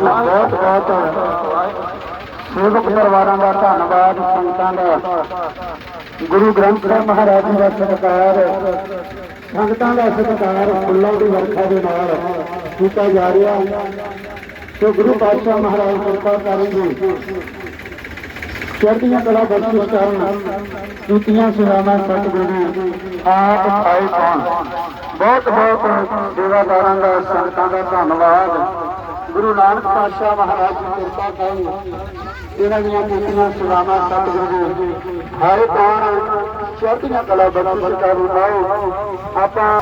ਬਹੁਤ ਬਹੁਤ ਸੇਵਕ ਪਰਿਵਾਰਾਂ ਦਾ ਧੰਨਵਾਦ, ਸੰਗਤਾਂ ਦਾ। ਗੁਰੂ ਗ੍ਰੰਥ ਸਾਹਿਬ ਮਹਾਰਾਜ ਜੀ ਦਾ ਸਤਿਕਾਰ, ਸੰਗਤਾਂ ਦਾ ਸਤਿਕਾਰ ਫੁੱਲਾਂ ਦੀ ਵਰਖਾ ਦੇ ਨਾਲ ਕੀਤਾ ਜਾ ਰਿਹਾ। ਤੇ ਗੁਰੂ ਪਾਤਸ਼ਾਹ ਮਹਾਰਾਜ ਕਿਰਪਾ ਕਰਨਗੇ। ਚੜ੍ਹਦੀਆਂ ਕਲਾ ਬਖਸ਼ਿਸ਼ ਕਰਨ, ਕੀਤੀਆਂ ਸੇਵਾਵਾਂ ਸਤਿਗੁਰੂ ਆਪ ਆਏ ਕੌਣ ਬਹੁਤ ਬਹੁਤ ਸੇਵਾਦਾਰਾਂ ਦਾ, ਸੰਗਤਾਂ ਦਾ ਧੰਨਵਾਦ। ਗੁਰੂ ਨਾਨਕ ਪਾਤਸ਼ਾਹ ਮਹਾਰਾਜ ਜੀ ਕਿਰਪਾ ਕਰਨ ਇਹਨਾਂ ਦੀਆਂ ਕੀਤੀਆਂ ਸੇਵਾਵਾਂ ਸਤਿਗੁਰੂ ਨੇ ਆਏ ਕੌਣ ਚੜ੍ਹਦੀਆਂ ਕਲਾ ਬਖਸ਼ਿਸ਼ ਕਰਨ ਆਓ। ਆਪਾਂ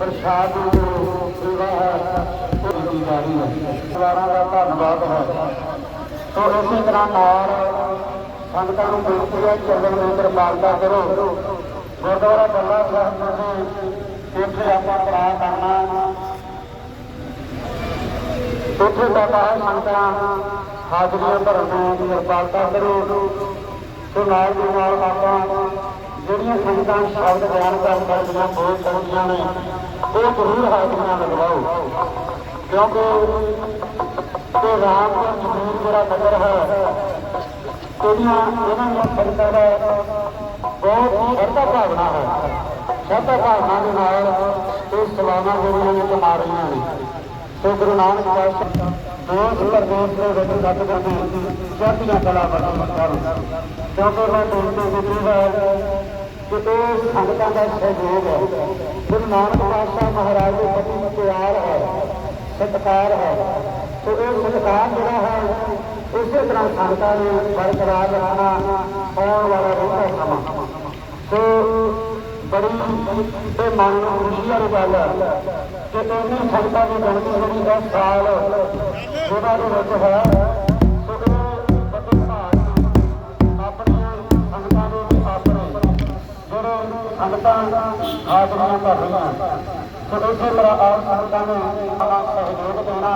ਪ੍ਰਸਾਦ ਸੇਵਾ ਹੈ। ਕੀਤੀ ਜਾ ਰਹੀ ਹੈ ਪਰਿਵਾਰਾਂ ਦਾ ਧੰਨਵਾਦ ਹੈ। ਸੋ ਇਸੇ ਤਰ੍ਹਾਂ ਨਾਲ ਸੰਗਤਾਂ ਨੂੰ ਬੇਨਤੀ ਹੈ ਚੱਲਣ ਦੀ ਕਿਰਪਾਲਤਾ ਕਰੋ। ਗੁਰਦੁਆਰਾ ਬੱਲਾ ਸਾਹਿਬ ਦੇ ਇੱਥੇ ਆਪਾਂ ਪ੍ਰਾਰ ਕਰਨਾ। ਉੱਥੇ ਬਾਬਾ ਸੰਗਤਾਂ ਹਾਜ਼ਰੀਆਂ ਭਰਨ ਦੀ ਕਿਰਪਾਲਤਾ ਕਰੋ। ਸੋ ਨਾਲ ਦੀ ਨਾਲ ਆਪਾਂ ਜਿਹੜੀਆਂ ਸੰਗਤਾਂ ਸ਼ਬਦ ਬਿਆਨ ਕਰ ਸਕਦੀਆਂ ਬੋਲ ਸਕਦੀਆਂ ਨੇ ਉਹ ਜ਼ਰੂਰ ਹਾਜ਼ਰੀਆਂ ਲਗਵਾਓ। ਕਿਉਂਕਿ ਤੇ ਰਾਮ ਦਾ ਜਮੂਰ ਜਿਹੜਾ ਨਗਰ ਹੈ ਉਹਦੀਆਂ ਇਹਨਾਂ ਦੀਆਂ ਸੰਗਤਾਂ ਦਾ ਬਹੁਤ ਸ਼ਰਧਾ ਭਾਵਨਾ ਹੈ। ਸ਼ਰਧਾ ਭਾਵਨਾ ਦੇ ਨਾਲ ਇਹ ਸਲਾਨਾ ਜਿਹੜੀਆਂ ਨੇ ਕਮਾ ਰਹੀਆਂ ਨੇ। ਸੋ ਗੁਰੂ ਨਾਨਕ ਪਾਤਸ਼ਾਹ ਦੇਸ਼ ਪ੍ਰਦੇਸ਼ ਦੇ ਵਿੱਚ ਸਤਿਗੁਰ ਦੀ ਚੜ੍ਹਦੀਆਂ ਕਲਾ ਬਖਸ਼ਣ ਕਰਨ ਕਿਉਂਕਿ ਮੈਂ ਬੇਨਤੀ ਕੀਤੀ ਹੈ ਕਿ ਇਹ ਸੰਗਤਾਂ ਦਾ ਸਹਿਯੋਗ ਹੈ, ਗੁਰੂ ਨਾਨਕ ਪਾਤਸ਼ਾਹ ਮਹਾਰਾਜ ਦੇ ਪ੍ਰਤੀ ਪਿਆਰ ਹੈ, ਸਤਿਕਾਰ ਹੈ ਸੋ ਇਹ ਸਤਿਕਾਰ ਜਿਹੜਾ ਹੈ, ਉਸੇ ਤਰ੍ਹਾਂ ਸੰਗਤਾਂ ਨੂੰ ਬਰਕਰਾਰ ਰੱਖਣਾ ਆਉਣ ਵਾਲਾ ਰਹਿੰਦਾ ਸਮਾਂ। ਸੋ ਬੜੀ ਇਹ ਮਨ ਨੂੰ ਖੁਸ਼ੀ ਵਾਲੀ ਗੱਲ ਹੈ ਕਿ ਇੰਨੀ ਸੰਗਤਾਂ ਦੀ ਗਣਤੀ ਜਿਹੜੀ ਇਸ ਸਾਲ ਉਹਦਾ ਦੇ ਵਿੱਚ ਹੈ ਜਿਹੜੇ ਸੰਗਤਾਂ ਹਾਜ਼ਰੀਆਂ ਕਰ ਰਹੀਆਂ ਸੋ ਇਸੇ ਤਰ੍ਹਾਂ ਆਪ ਸੰਗਤਾਂ ਨੂੰ ਆਪਣਾ ਸਹਿਯੋਗ ਦੇਣਾ।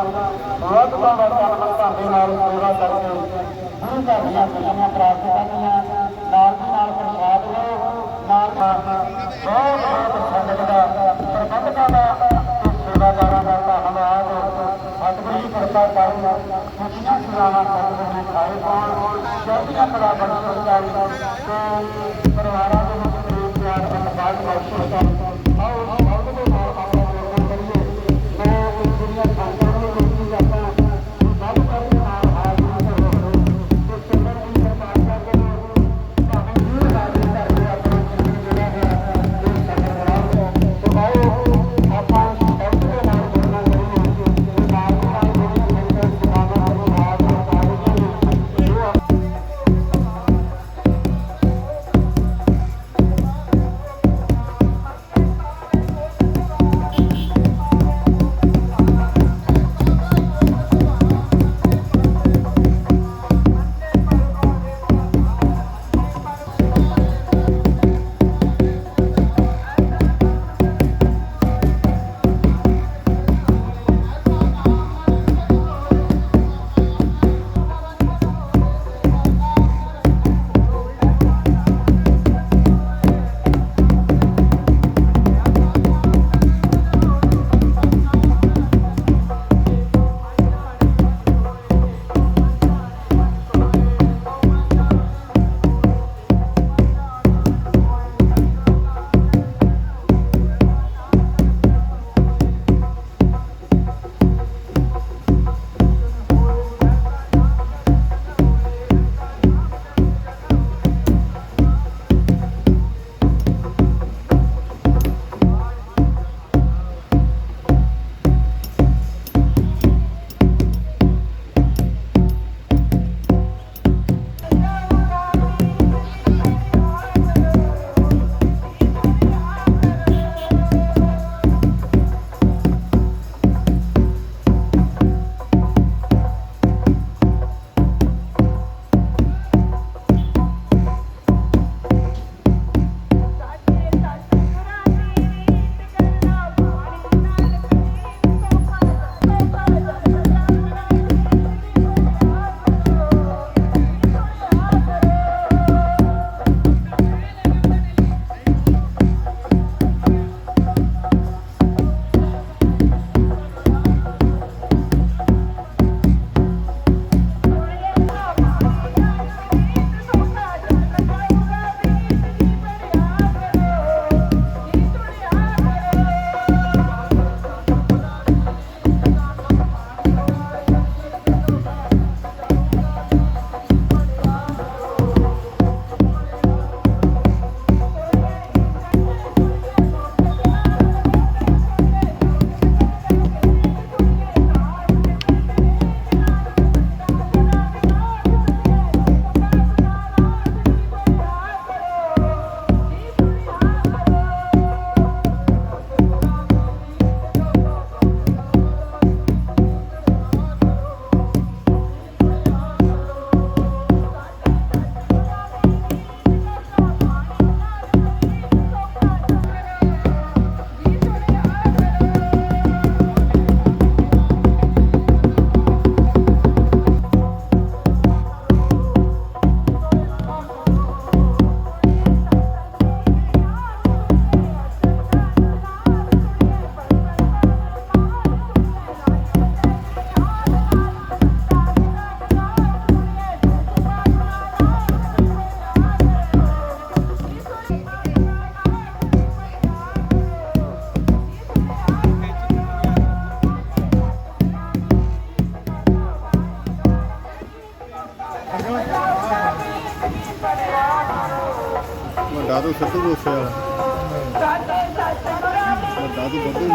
ਬਹੁਤ ਤੋਂ ਵੱਧ ਸੰਗਤਾਂ ਦੇ ਨਾਲ ਸੇਵਾ ਕਰਕੇ। ਗੁਰੂ ਘਰ ਦੀਆਂ ਖੁਸ਼ੀਆਂ ਪ੍ਰਾਪਤ ਕਰਨੀਆਂ। ਨਾਲ ਦੀ ਨਾਲ ਪ੍ਰਸ਼ਾਦ ਲਓ। ਨਾਲ ਬਹੁਤ ਬਹੁਤ ਸੰਗਤ ਦਾ ਪ੍ਰਬੰਧਕਾਂ ਦਾ ਸੇਵਾਦਾਰਾਂ ਦਾ ਧੰਨਵਾਦ। ਸਤਿਗੁਰੂ ਜੀ ਕਿਰਪਾ ਕਰਨ ਖੁਸ਼ੀਆਂ ਸੁਣਾਵਾਂ ਸਤਿਗੁਰੂ ਨੇ ਖਾਏ ਪਾਉਣ ਚੜ੍ਹਦੀਆਂ ਕਲਾ ਬਖਸ਼ਣ ਕਰਨ ਤੇ ਪਰਿਵਾਰਾਂ 好好好。ਦਾਦੂ ਸੱਤੂ ਗੋਸੇ ਵਾਲਾ ਉਹ ਦਾਦੂ ਬੱਦੂ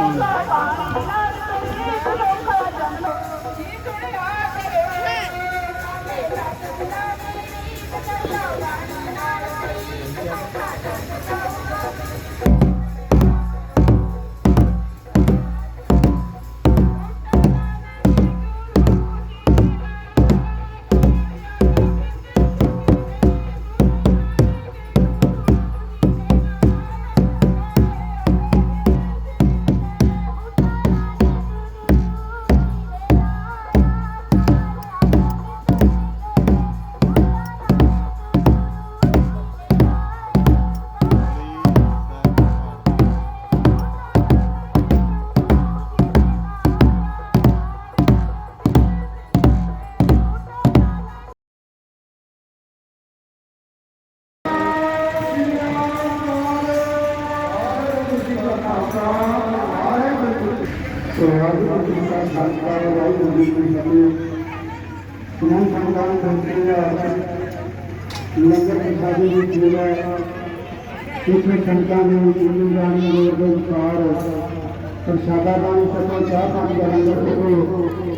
ਮੰਗ ਵਾਹਿਗੁਰੂ ਜੀ ਕਾ ਖਾਲਸਾ ਵਾਹਿਗੁਰੂ ਜੀ ਕੀ ਫਤਿਹ ਸੁਣਨ ਸੰਤਾਨ ਸੰਤਾਨ ਦਾ ਲੰਗਰ ਪ੍ਰਸ਼ਾਦੇ ਦੀ ਸੇਵਾ ਇਥੇ ਸੰਤਾਂ ਨੂੰ ਜਿੰਨੀ ਜਾਣੀ ਦੇ ਅਨੁਸਾਰ ਪ੍ਰਸ਼ਾਦਾ ਦਾਨ ਸਕੋ ਚਾਹ ਪਾਣੀ ਦਾ ਲੰਗਰ ਸਕੋ